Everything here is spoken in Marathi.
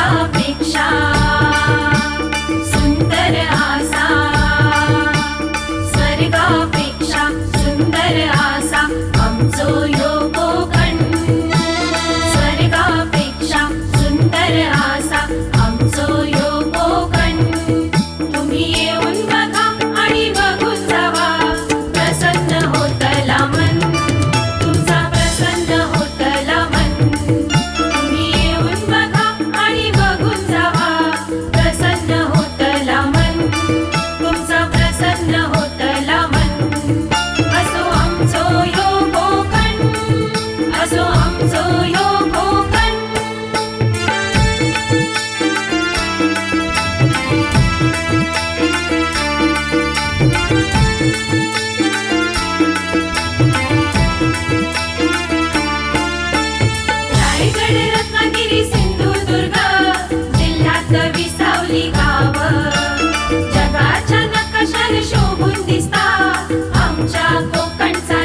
जगापेक्षा सुंदर आसा। स्वर्गापेक्षा सुंदर आसा आमचो योग। Beim Zahn